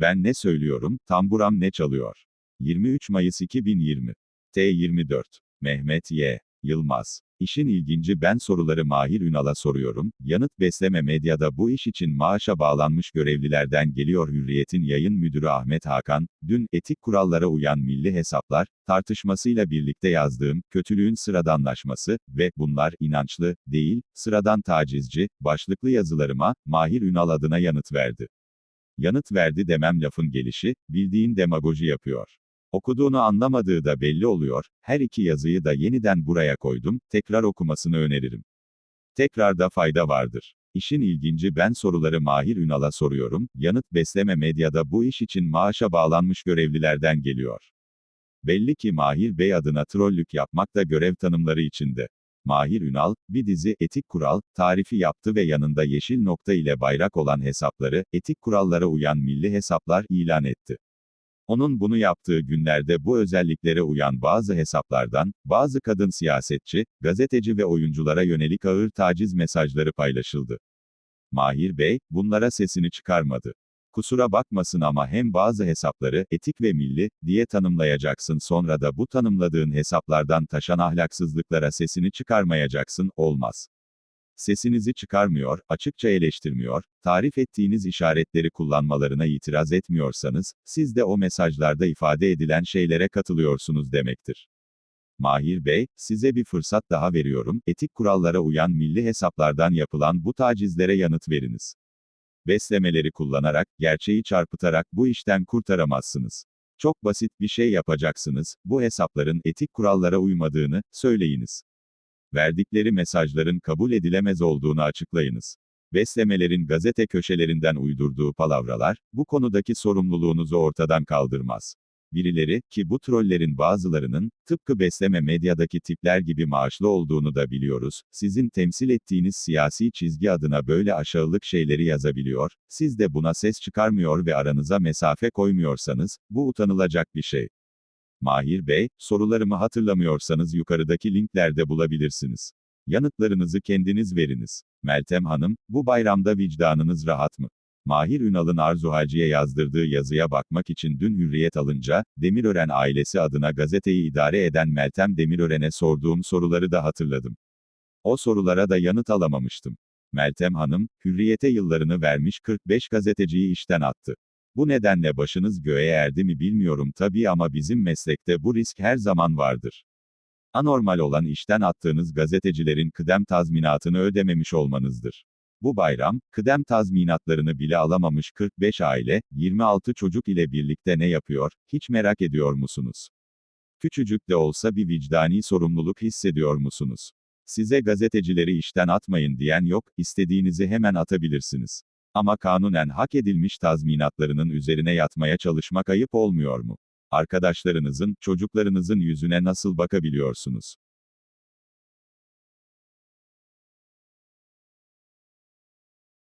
Ben ne söylüyorum, tamburam ne çalıyor? 23 Mayıs 2020. T24. Mehmet Y. Yılmaz. İşin ilginci ben soruları Mahir Ünal'a soruyorum, yanıt besleme medyada bu iş için maaşa bağlanmış görevlilerden geliyor Hürriyet'in yayın müdürü Ahmet Hakan, dün etik kurallara uyan milli hesaplar, tartışmasıyla birlikte yazdığım, kötülüğün sıradanlaşması ve bunlar inançlı, değil, sıradan tacizci, başlıklı yazılarıma, Mahir Ünal adına yanıt verdi. Yanıt verdi demem lafın gelişi, bildiğin demagoji yapıyor. Okuduğunu anlamadığı da belli oluyor, her iki yazıyı da yeniden buraya koydum, tekrar okumasını öneririm. Tekrarda fayda vardır. İşin ilginci ben soruları Mahir Ünal'a soruyorum, yanıt besleme medyada bu iş için maaşa bağlanmış görevlilerden geliyor. Belli ki Mahir Bey adına trollük yapmak da görev tanımları içinde. Mahir Ünal, bir dizi etik kural, tarifi yaptı ve yanında yeşil nokta ile bayrak olan hesapları, etik kurallara uyan milli hesaplar ilan etti. Onun bunu yaptığı günlerde bu özelliklere uyan bazı hesaplardan, bazı kadın siyasetçi, gazeteci ve oyunculara yönelik ağır taciz mesajları paylaşıldı. Mahir Bey, bunlara sesini çıkarmadı. Kusura bakmasın ama hem bazı hesapları, etik ve milli, diye tanımlayacaksın sonra da bu tanımladığın hesaplardan taşan ahlaksızlıklara sesini çıkarmayacaksın, olmaz. Sesinizi çıkarmıyor, açıkça eleştirmiyor, tarif ettiğiniz işaretleri kullanmalarına itiraz etmiyorsanız, siz de o mesajlarda ifade edilen şeylere katılıyorsunuz demektir. Mahir Bey, size bir fırsat daha veriyorum, etik kurallara uyan milli hesaplardan yapılan bu tacizlere yanıt veriniz. Beslemeleri kullanarak, gerçeği çarpıtarak bu işten kurtaramazsınız. Çok basit bir şey yapacaksınız, bu hesapların etik kurallara uymadığını, söyleyiniz. Verdikleri mesajların kabul edilemez olduğunu açıklayınız. Beslemelerin gazete köşelerinden uydurduğu palavralar, bu konudaki sorumluluğunuzu ortadan kaldırmaz. Birileri, ki bu trollerin bazılarının, tıpkı besleme medyadaki tipler gibi maaşlı olduğunu da biliyoruz, sizin temsil ettiğiniz siyasi çizgi adına böyle aşağılık şeyleri yazabiliyor, siz de buna ses çıkarmıyor ve aranıza mesafe koymuyorsanız, bu utanılacak bir şey. Mahir Bey, sorularımı hatırlamıyorsanız yukarıdaki linklerde bulabilirsiniz. Yanıtlarınızı kendiniz veriniz. Meltem Hanım, bu bayramda vicdanınız rahat mı? Mahir Ünal'ın Arzu Hacı'ya yazdırdığı yazıya bakmak için dün hürriyet alınca, Demirören ailesi adına gazeteyi idare eden Meltem Demirören'e sorduğum soruları da hatırladım. O sorulara da yanıt alamamıştım. Meltem Hanım, hürriyete yıllarını vermiş 45 gazeteciyi işten attı. Bu nedenle başınız göğe erdi mi bilmiyorum tabii ama bizim meslekte bu risk her zaman vardır. Anormal olan işten attığınız gazetecilerin kıdem tazminatını ödememiş olmanızdır. Bu bayram, kıdem tazminatlarını bile alamamış 45 aile, 26 çocuk ile birlikte ne yapıyor, hiç merak ediyor musunuz? Küçücük de olsa bir vicdani sorumluluk hissediyor musunuz? Size gazetecileri işten atmayın diyen yok, istediğinizi hemen atabilirsiniz. Ama kanunen hak edilmiş tazminatlarının üzerine yatmaya çalışmak ayıp olmuyor mu? Arkadaşlarınızın, çocuklarınızın yüzüne nasıl bakabiliyorsunuz?